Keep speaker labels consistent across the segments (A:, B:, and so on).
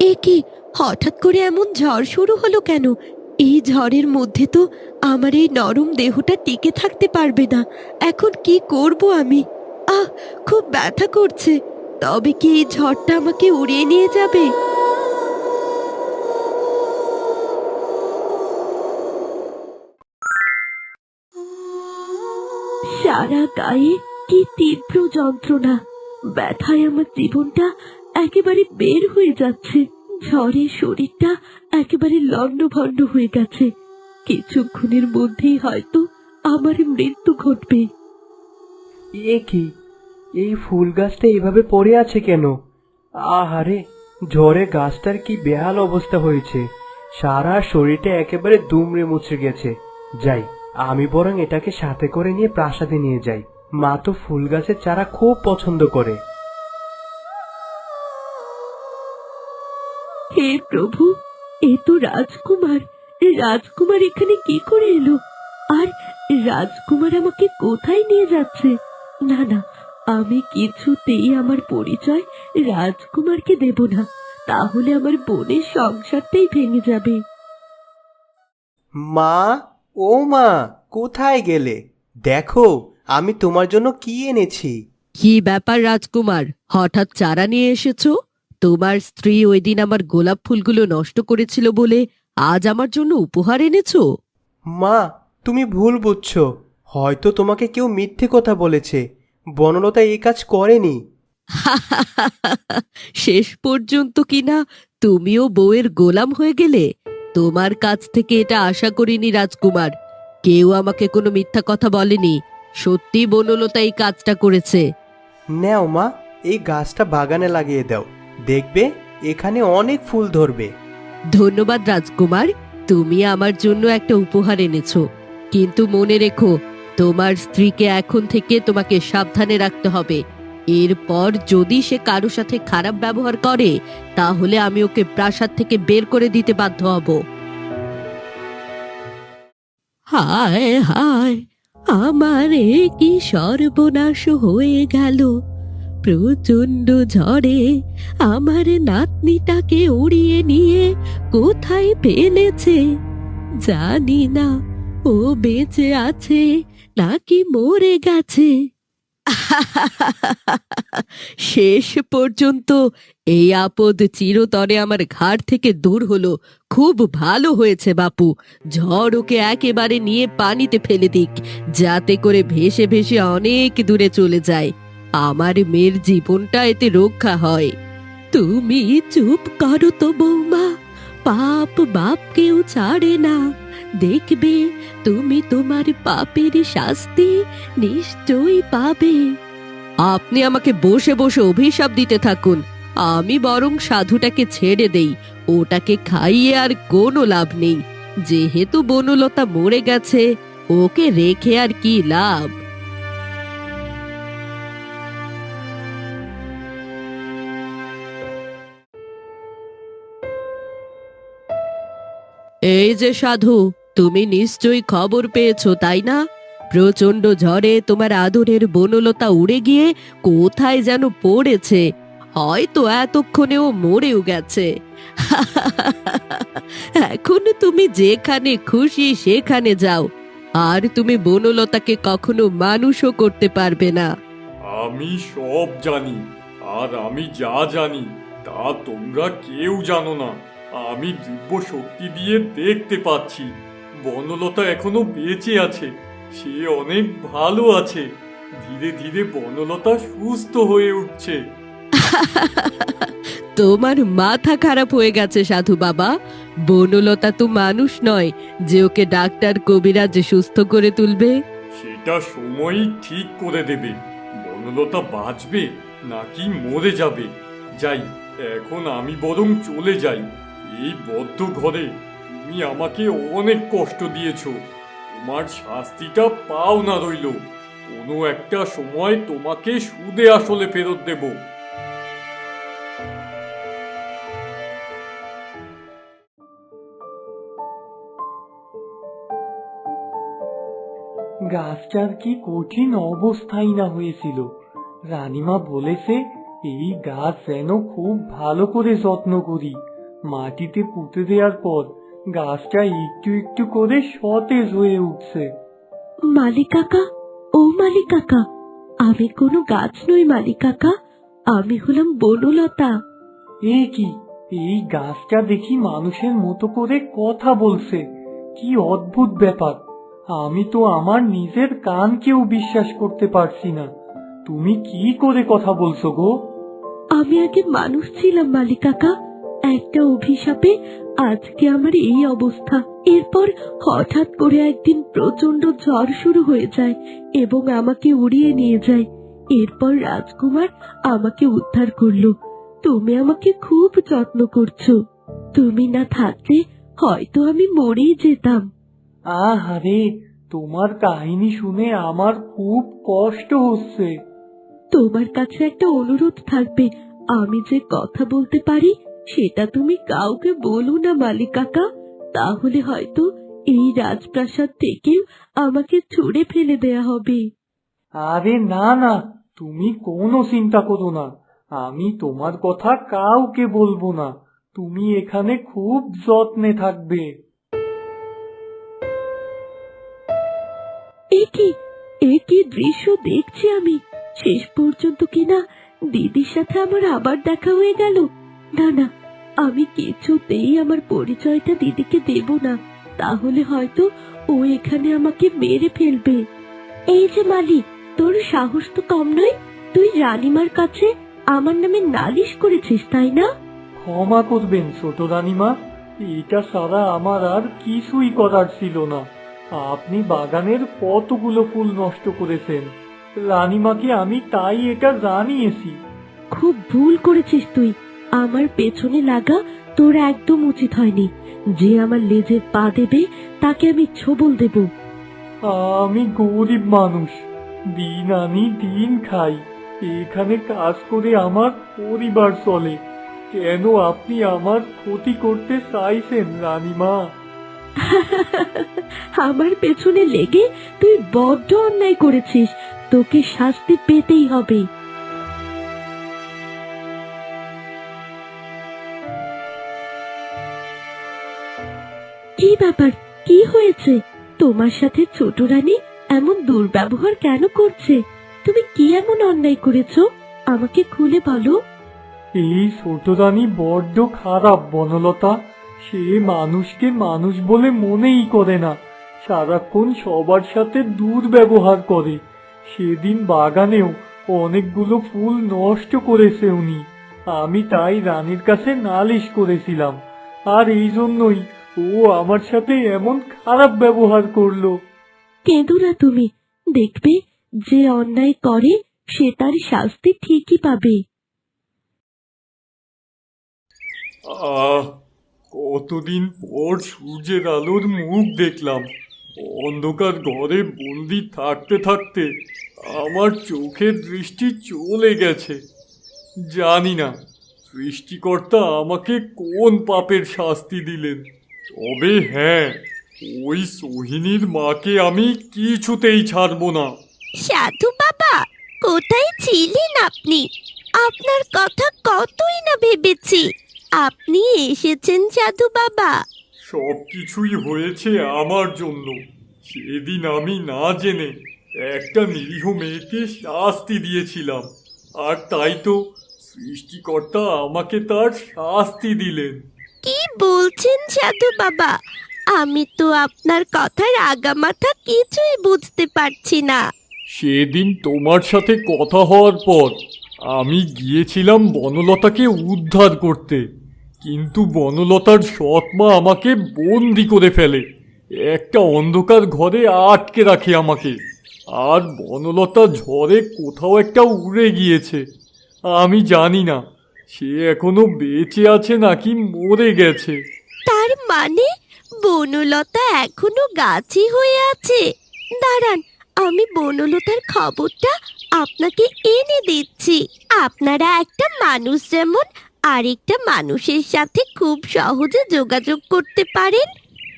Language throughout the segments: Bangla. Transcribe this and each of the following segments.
A: এ কি, হঠাৎ করে এমন ঝড় শুরু হলো কেন? এই ঝড়ের মধ্যে তো আমার এই নরম দেহটা টিকে থাকতে পারবে না। এখন কি করব আমি? আহ, খুব ব্যথা করছে। তবে কি এই ঝড়টা আমাকে উড়িয়ে নিয়ে যাবে? সারা গায়ে কি তীব্র যন্ত্রণা। ব্যথায় আমার জীবনটা একেবারে বের হয়ে যাচ্ছে। ঝড়ে শরীরটা একেবারে লণ্ডভণ্ড হয়ে গেছে। কিছুক্ষণের মধ্যেই হয়তো আমার মৃত্যু ঘটবে।
B: এ কি? এই ফুল গাছটা এভাবে পড়ে আছে কেন? আহারে, ঝড়ে গাছটার কি বেহাল অবস্থা হয়েছে। সারা শরীরটা একেবারে দুমড়ে মুচড়ে গেছে। যাই, আমি বরং এটাকে সাথে করে নিয়ে প্রাসাদে নিয়ে যাই। মা তো ফুল গাছের চারা খুব পছন্দ করে।
A: হে প্রভু এ তো রাজকুমার। রাজকুমার এখানে কি করে এলো? আর রাজকুমার আমাকে কোথায় নিয়ে যাচ্ছে? না না আমি কিছুতেই আমার পরিচয় রাজকুমারকে দেব না। তাহলে আমার বোনের সংসারটাই ভেঙে যাবে।
B: মা ও মা কোথায় গেলে? দেখো আমি তোমার জন্য কি এনেছি।
A: কি ব্যাপার রাজকুমার? হঠাৎ চারা নিয়ে এসেছ? তোমার স্ত্রী ওই দিন আমার গোলাপ ফুলগুলো নষ্ট করেছিল বলে আজ আমার জন্য উপহার এনেছো?
B: মা তুমি ভুল বুঝছ। হয়তো তোমাকে কেউ মিথ্যে কথা বলেছে। বনলতা এই কাজ করেনি।
A: শেষ পর্যন্ত কিনা তুমিও বউয়ের গোলাম হয়ে গেলে? তোমার কাছ থেকে এটা আশা করিনি রাজকুমার। কেউ আমাকে কোনো মিথ্যা কথা বলেনি। সত্যি বনলতা এই কাজটা করেছে।
B: নেও মা এই গাছটা বাগানে লাগিয়ে দাও। দেখবে, এখানে অনেক ফুল ধরবে।
A: ধন্যবাদ রাজকুমার, তুমি আমার জন্য একটা উপহার এনেছো। কিন্তু মনে রেখো, তোমার স্ত্রীকে এখন থেকে তোমাকে সাবধানে রাখতে হবে। এরপর যদি সে কারও সাথে খারাপ ব্যবহার করে, তাহলে আমি ওকে প্রাসাদ থেকে বের করে দিতে বাধ্য হব। হায় হায়, আমার এ কি সর্বনাশ হয়ে গেল। প্রচণ্ড ঝড়ে আমার নাতনিটাকে উড়িয়ে নিয়ে কোথায় ফেলেছে জানি না। ও বেঁচে আছে নাকি মরে গেছে? শেষ পর্যন্ত এই আপদ চিরতরে আমার ঘাট থেকে দূর হলো। খুব ভালো হয়েছে বাপু। ঝড় ওকে একেবারে নিয়ে পানিতে ফেলে দিক, যাতে করে ভেসে ভেসে অনেক দূরে চলে যায়। আমার মেয়ের জীবনটা এতে রক্ষা হয়। তুমি চুপ করো তো বৌমা, পাপ বাপকেও ছাড়ে না। দেখবে তুমি তোমার পাপের শাস্তি নিশ্চয়ই পাবে। আপনি আমাকে বসে বসে অভিশাপ দিতে থাকুন। আমি বরং সাধুটাকে ছেড়ে দেই। ওটাকে খাইয়ে আর কোনো লাভ নেই। যেহেতু বনলতা মরে গেছে, ওকে রেখে আর কি লাভ? এই যে সাধু, তুমি নিশ্চয়ই খবর পেয়েছ, তাই না? প্রচণ্ড ঝড়ে তোমার আদরের বনলতা উড়ে গিয়ে কোথায় যেন পড়েছে। হয়তো এতক্ষণেও মরেও গেছে। এখন তুমি যেখানে খুশি সেখানে যাও। আর তুমি বনলতাকে কখনো মানুষও করতে পারবে না।
C: আমি সব জানি, আর আমি যা জানি, তা তোমরা কেউ জানো না। আমি দিব্য শক্তি দিয়ে দেখতে পাচ্ছি। বনলতা এখনও বেঁচে আছে। সে অনেক ভালো আছে। ধীরে ধীরে বনলতা সুস্থ হয়ে উঠছে।
A: তোমার মাথা খারাপ হয়ে গেছে সাধু বাবা। বনলতা তো মানুষ নয় যে ওকে ডাক্তার কবিরাজ সুস্থ করে তুলবে।
C: সেটা সময়ই ঠিক করে দেবে। বনলতা বাঁচবে নাকি মরে যাবে? যাই এখন আমি বরং চলে যাই। এই বদ্ধ ঘরে তুমি আমাকে অনেক কষ্ট দিয়েছ। তোমার শাস্তিটা পাও না রইল। কোনো একটা সময় তোমাকে সুদে আসলে ফেরত দেব।
B: গাছটার কি কঠিন অবস্থাই না হয়েছিল। রানীমা বলেছে, এই গাছ যেন খুব ভালো করে যত্ন করি।
D: মাটিতে পুঁতে দেওয়ার পর গাছটা একটু একটু করে সতেজ হয়ে উঠছে।
E: মালিক কাকা ও মালিক কাকা আমি কোনো গাছ নই মালিক কাকা আমি হলাম বনলতা।
D: এ কি? এই গাছটা দেখি মানুষের মতো করে কথা বলছে। কি অদ্ভুত ব্যাপার। আমি তো আমার নিজের কানকেও বিশ্বাস করতে পারছি না। তুমি কি করে কথা বলছো গো?
E: আমি আগে মানুষ ছিলাম মালিক কাকা একটা অভিশাপে আজকে আমার এই অবস্থা। এরপর হঠাৎ করে একদিন প্রচণ্ড ঝড় শুরু হয়ে যায় এবং আমাকে উড়িয়ে নিয়ে যায়। এরপর রাজকুমার আমাকে উদ্ধার করল। তুমি আমাকে খুব যত্ন করছ। তুমি না থাকলে হয়তো আমি মরেই যেতাম।
D: আহারে তোমার কাহিনী শুনে আমার খুব কষ্ট হচ্ছে।
E: তোমার কাছে একটা অনুরোধ থাকবে। আমি যে কথা বলতে পারি সেটা তুমি কাউকে বলো না মালিক কাকা তাহলে হয়তো এই রাজপ্রাসাদ থেকেও আমাকে ছুড়ে ফেলে দেয়া হবে।
D: আরে না না তুমি কোনো চিন্তা করো না। আমি তোমার কথা কাউকে বলব না। তুমি এখানে খুব যত্নে থাকবে।
E: এ কি এ কি দৃশ্য দেখছি আমি? শেষ পর্যন্ত কিনা দিদির সাথে আমার আবার দেখা হয়ে গেল? না না আমি কিছুতেই আমার পরিচয়টা দিদিকে দেব না। তাহলে হয়তো ও এখানে আমাকে মেরে ফেলবে। এই যে মালিক তোর সাহস তো কম নয়। তুই রানিমার কাছে আমার নামে নালিশ করেছিস তাই না?
D: ক্ষমা করবেন ছোট রানিমা। এটা সারা আমার আর কিছুই করার ছিল না। আপনি বাগানের কতগুলো ফুল নষ্ট করেছেন। রানিমাকে আমি তাই এটা জানিয়েছি।
E: খুব ভুল করেছিস তুই। আমার পেছনে লাগা তোর একদম উচিত হয়নি। যে আমার লেজে পা দেবে তাকে আমি ছবল দেব।
D: আমি গরিব মানুষ। দিন আমি দিন খাই। এখানে কাজ করে আমার পরিবার চলে। কেন আপনি আমার ক্ষতি করতে চাইছেন রানীমা?
E: আমার পেছনে লেগে তুই বড্ড অন্যায় করেছিস। তোকে শাস্তি পেতেই হবে। কি ব্যাপার, কি হয়েছে? তোমার সাথে ছোট রানী এমন দুর্ব্যবহার কেন করছে? তুমি কি এমন অন্যায় করেছ? আমাকে খুলে বলো।
D: এই ছোট রানী বড্ড খারাপ, বনলতা। সে মানুষকে মানুষ বলে মনেই করে না। সারাক্ষণ সবার সাথে দুর্ব্যবহার করে। সেদিন বাগানেও অনেকগুলো ফুল নষ্ট করেছে উনি। আমি তাই রানীর কাছে নালিশ করেছিলাম। আর এই জন্যই ও আমার সাথে এমন খারাপ ব্যবহার করল।
E: কেঁদো না তুমি। দেখবে যে অন্যায় করে সে তার শাস্তি ঠিকই পাবে।
C: আহ কতদিন পর সূর্যের আলোর মুখ দেখলাম। অন্ধকার ঘরে বন্দি থাকতে থাকতে আমার চোখের দৃষ্টি চলে গেছে। জানি না সৃষ্টিকর্তা আমাকে কোন পাপের শাস্তি দিলেন। তবে হ্যাঁ ওই সোহিনীর মাকে আমি কিছুতেই ছাড়বো না।
A: সাধু বাবা কোথায় ছিলেন আপনি? আপনার কথা কতই না ভেবেছি। আপনি এসেছেন সাধু বাবা।
C: সব কিছুই হয়েছে আমার জন্য। সেদিন আমি না জেনে একটা নিরীহ মেয়েকে শাস্তি দিয়েছিলাম। আর তাই তো সৃষ্টিকর্তা আমাকে তার শাস্তি দিলেন।
A: কি বলছেন সাধু বাবা? আমি তো আপনার কথার আগামাথা কিছুই বুঝতে পারছি না।
C: সেদিন তোমার সাথে কথা হওয়ার পর আমি গিয়েছিলাম বনলতাকে উদ্ধার করতে। কিন্তু বনলতার সৎমা আমাকে বন্দি করে ফেলে। একটা অন্ধকার ঘরে আটকে রাখে আমাকে। আর বনলতা ঝড়ে কোথাও একটা উড়ে গিয়েছে। আমি জানি না সে এখনও বেঁচে আছে নাকি মরে গেছে?
A: তার মানে বনলতা এখনও গাছই হয়ে আছে? দাঁড়ান আমি বনলতার খবরটা আপনাকে এনে দিচ্ছি। আপনারা একটা মানুষ যেমন আরেকটা মানুষের সাথে খুব সহজে যোগাযোগ করতে পারেন।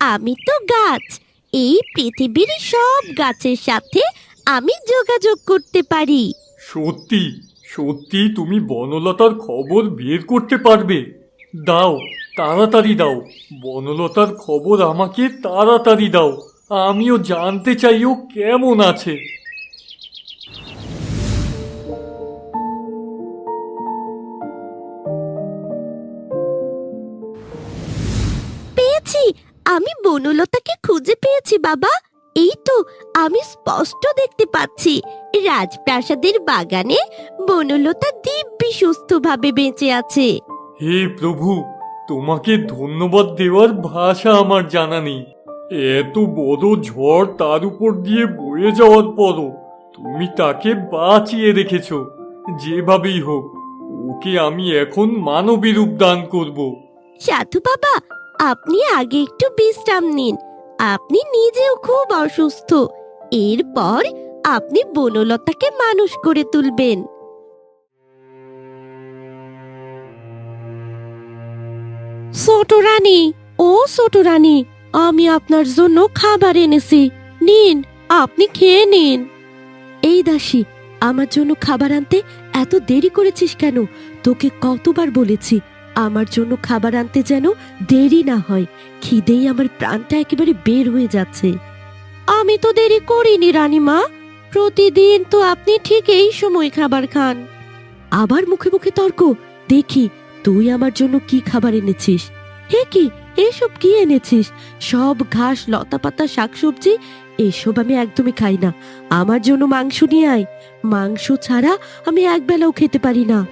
A: আমি তো গাছ এই পৃথিবীর সব গাছের সাথে আমি যোগাযোগ করতে পারি।
C: সত্যি? সত্যি তুমি বনলতার খবর বের করতে পারবে? দাও, তাড়াতাড়ি দাও। বনলতার খবর আমাকে তাড়াতাড়ি দাও। আমিও জানতে চাই ও কেমন আছে।
A: পেয়েছি। আমি বনলতাকে খুঁজে পেয়েছি, বাবা। এই তো আমি স্পষ্ট দেখতে পাচ্ছি। রাজপ্রাসাদের বাগানে বনলতা দিব্যি সুস্থভাবে বেঁচে আছে।
C: হে প্রভু তোমাকে ধন্যবাদ দেওয়ার ভাষা আমার জানা নেই। এত বড় ঝড় তার উপর দিয়ে বয়ে যাওয়ার পরও তুমি তাকে বাঁচিয়ে রেখেছ যেভাবেই হোক ওকে আমি এখন মানবী রূপ দান করব।
A: সাধু বাবা আপনি আগে একটু বিশ্রাম নিন। আপনি নিজেও খুব অসুস্থ। এরপর আপনি বনলতাকে মানুষ করে তুলবেন। ছোট রানী, ও ছোট রানী, আমি আপনার জন্য খাবার এনেছি। নিন, আপনি খেয়ে নিন।
E: এই দাসী, আমার জন্য খাবার আনতে এত দেরি করেছিস কেন? তোকে কতবার বলেছি আমার জন্য খাবার আনতে যেন দেরি না হয়। খিদেই আমার প্রাণটা একেবারে বের হয়ে যাচ্ছে।
A: আমি তো দেরি করিনি, রানীমা। প্রতিদিন তো আপনি ঠিক এই সময় খাবার খান।
E: আবার মুখে মুখে তর্ক, দেখি, তুই আমার জন্য কি খাবার এনেছিস? হে কি? এসব কি এনেছিস? সব ঘাস লতা পাতা শাকসবজি? এসব আমি একদমই খাই না। আমার জন্য মাংস নিয়ে আয়। মাংস ছাড়া আমি একবেলাও খেতে পারি না।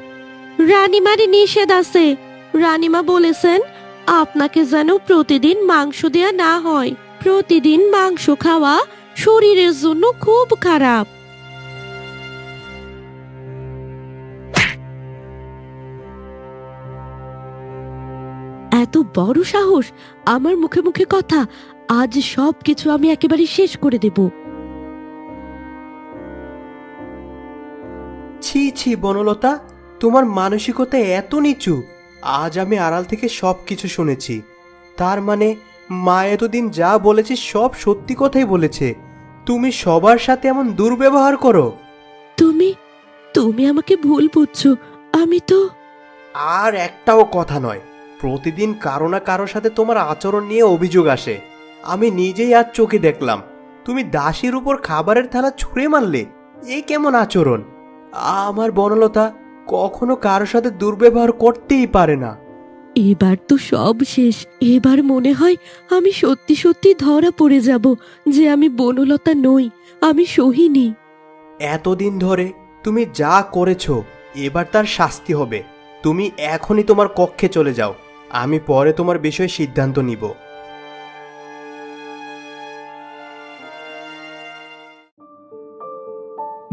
A: রানীমারে নিষেধ আছে। রানীমা বলেছেন, আপনাকে যেন প্রতিদিন মাংস দেয়া না হয়। প্রতিদিন মাংস খাওয়া শরীরের জন্য খুব খারাপ।
E: এত বড় সাহস! আমার মুখে মুখে কথা। আজ সব কিছু আমি একেবারে শেষ করে দেব।
B: ছি ছি, বনলতা, তোমার মানসিকতা এত নিচু। আজ আমি আড়াল থেকে সব কিছু শুনেছি। তার মানে মা এতদিন যা বলেছে সব সত্যি কথাই বলেছে। তুমি সবার সাথে এমন দুর্ব্যবহার করো।
E: তুমি তুমি আমাকে ভুল বুঝছ। আমি তো
B: আর একটাও কথা নয়। প্রতিদিন কারও না কারোর সাথে তোমার আচরণ নিয়ে অভিযোগ আসে। আমি নিজেই আজ চোখে দেখলাম। তুমি দাসীর উপর খাবারের থালা ছুঁড়ে মারলে। এই কেমন আচরণ? আমার বনলতা কখনো কারোর সাথে দুর্ব্যবহার করতেই পারে না।
E: এবার তো সব শেষ। এবার মনে হয় আমি সত্যি সত্যি ধরা পড়ে যাব যে আমি বনলতা নই আমি সোহিনী।
B: এতদিন ধরে তুমি যা করেছ এবার তার শাস্তি হবে। তুমি এখনই তোমার কক্ষে চলে যাও। আমি পরে তোমার বিষয়ে সিদ্ধান্ত নিব।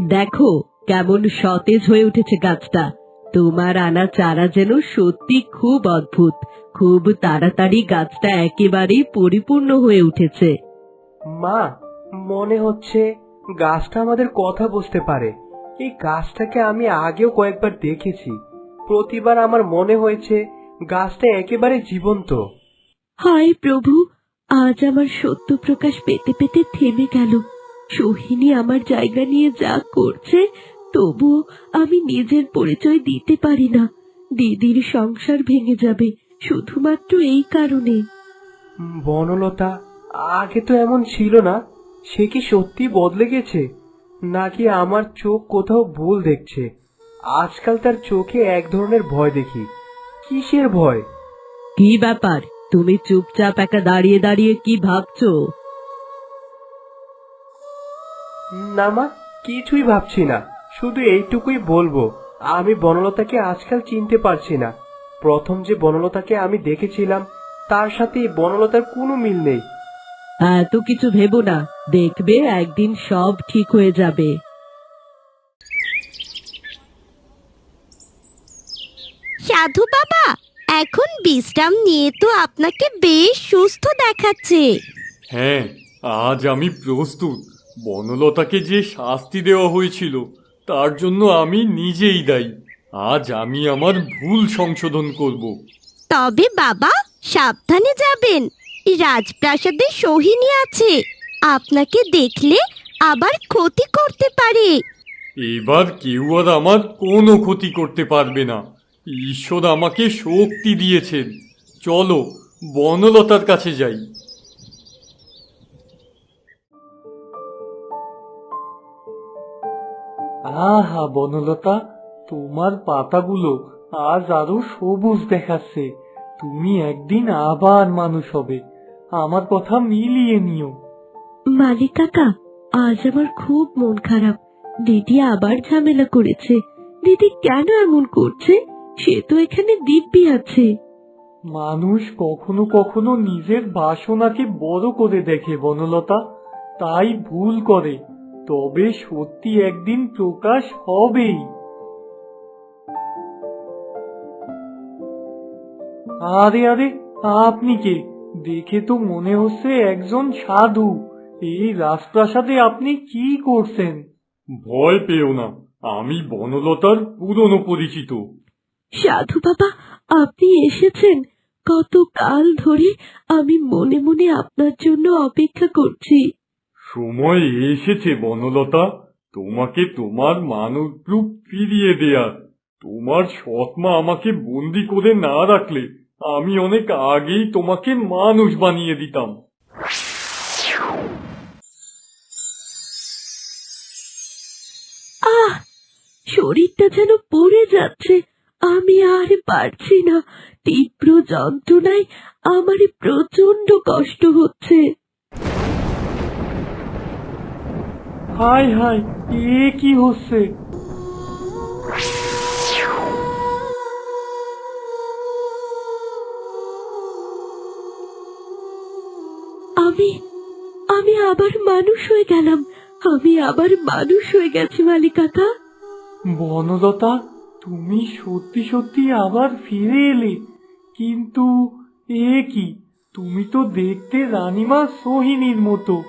E: দেখো কেমন সতেজ হয়ে উঠেছে গাছটা। তোমার আনা চারা যেন সত্যি খুব অদ্ভুত। খুব তাড়াতাড়ি গাছটা একেবারেই পরিপূর্ণ হয়ে উঠেছে।
B: মা মনে হচ্ছে গাছটা আমাদের কথা বুঝতে পারে। এই গাছটাকে আমি আগেও কয়েকবার দেখেছি। প্রতিবার আমার মনে হয়েছে গাছটা একেবারে জীবন্ত।
E: হায় প্রভু আজ আমার সত্য প্রকাশ পেতে পেতে থেমে গেল। সোহিনী আমার জায়গা নিয়ে যা করছে তবুও আমি নিজের পরিচয় দিতে পারি না। দিদির সংসার ভেঙে যাবে শুধুমাত্র এই কারণে।
B: বনলতা আগে তো এমন ছিল না সে কি সত্যি বদলে গেছে? নাকি আমার চোখ কোথাও ভুল দেখছে? আজকাল তার চোখে এক ধরনের ভয় দেখি। কিসের ভয়?
E: কি ব্যাপার? তুমি চুপচাপ একা দাঁড়িয়ে দাঁড়িয়ে কি ভাবছ?
B: না মা কিছুই ভাবছি না। শুধু এইটুকুই বলব আমি বনলতাকে আজকাল চিনতে পারছি না। প্রথম যে বনলতাকে আমি দেখেছিলাম তার সাথে এই বনলতার কোনো মিল নেই।
E: এত কিছু ভেবো না। দেখবে একদিন সব ঠিক হয়ে যাবে।
A: সাধু বাবা এখন বিশ্রাম নিয়ে তো আপনাকে বেশ সুস্থ দেখাচ্ছে।
C: হ্যাঁ আজ আমি প্রস্তুত। বনলতাকে যে শাস্তি দেওয়া হয়েছিল তার জন্য আমি নিজেই দায়ী। আজ আমি আমার ভুল সংশোধন করব।
A: তবে বাবা সাবধানে যাবেন। রাজপ্রাসাদে সোহিনী আছে। আপনাকে দেখলে আবার ক্ষতি করতে পারে।
C: এবার কেউ আর আমার কোনো ক্ষতি করতে পারবে না। ঈশ্বর আমাকে শক্তি দিয়েছেন। চলো বনলতার কাছে যাই।
D: আহা বনলতা তোমার পাতাগুলো আজ আরও সবুজ দেখাচ্ছে। তুমি একদিন আবার মানুষ হবে। আমার কথা মিলিয়ে নিও।
E: মালিক কাকা আজ আমার খুব মন খারাপ। দিদি আবার ঝামেলা করেছে। দিদি কেন এমন করছে? সে তো এখানে দিব্যি আছে।
D: মানুষ কখনো কখনো নিজের বাসনাকে বড় করে দেখে বনলতা। তাই ভুল করে। তবে সত্যি একদিন প্রকাশ হবেই। আরে আরে আপনি কে? দেখে তো মনে হচ্ছে একজন সাধু। এই রাজপ্রাসাদে আপনি কি করছেন?
C: ভয় পেও না আমি বনলতার পুরনো পরিচিত।
E: সাধু বাবা আপনি এসেছেন। কত কাল ধরে আমি মনে মনে আপনার জন্য অপেক্ষা করছি।
C: সময় এসেছে, বনলতা। তোমাকে তোমার মানব রূপ ফিরিয়ে দেয়ার। তোমার সৎমা আমাকে বন্দি করে না রাখলে আমি অনেক আগেই তোমাকে মানুষ বানিয়ে দিতাম।
E: আহ, শরীরটা যেন পড়ে যাচ্ছে। আমি আর পারছি না। তীব্র যন্ত্রণায় আমার প্রচণ্ড কষ্ট হচ্ছে।
D: হাই হাই এ কি হচ্ছে?
E: আমি আমি আবার মানুষ হয়ে গেলাম। আমি আবার মানুষ হয়ে গেছি মালিক কাকা
D: বনলতা তুমি সত্যি সত্যি আবার ফিরে এলে। কিন্তু এ কি? তুমি তো দেখতে রানীমা সোহিনীর মতো।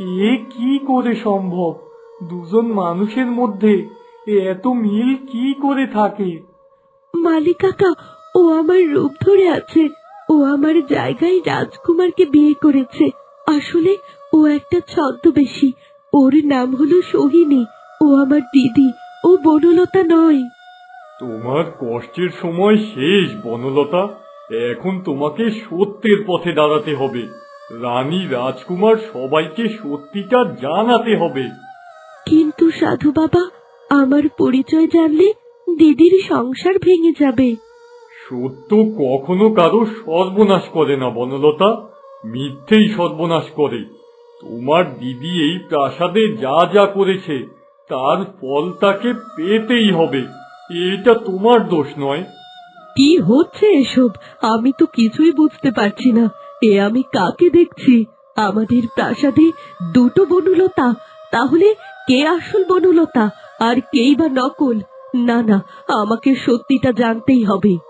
D: এ কি করে সম্ভব? দুজন মানুষের মধ্যে এত মিল কি করে থাকে?
E: মালিক কাকা ও আমার রূপ ধরে আছে। ও আমার জায়গায় রাজকুমারকে বিয়ে করেছে। আসলে ও একটা ছদ্মবেশী। ওর নাম হলো সোহিনী। ও আমার দিদি। ও বনলতা নয়।
C: তোমার কষ্টের সময় শেষ বনলতা। এখন তোমাকে সত্যের পথে দাঁড়াতে হবে। রানী রাজকুমার সবাইকে সত্যিটা জানাতে হবে।
E: কিন্তু সাধু বাবা আমার পরিচয় জানলে দিদির সংসার ভেঙে যাবে।
C: সত্য কখনো কারও সর্বনাশ করে না বনলতা। মিথ্যেই সর্বনাশ করে। তোমার দিদি এই প্রাসাদে যা যা করেছে তার ফল তাকে পেতেই হবে। এটা তোমার দোষ নয়।
E: কি হচ্ছে এসব? আমি তো কিছুই বুঝতে পারছি না। এ আমি কাকে দেখছি? আমাদের প্রাসাদে দুটো বনুলতা। তাহলে কে আসল বনুলতা আর কেই বা নকল? না না, আমাকে সত্যিটা জানতেই হবে।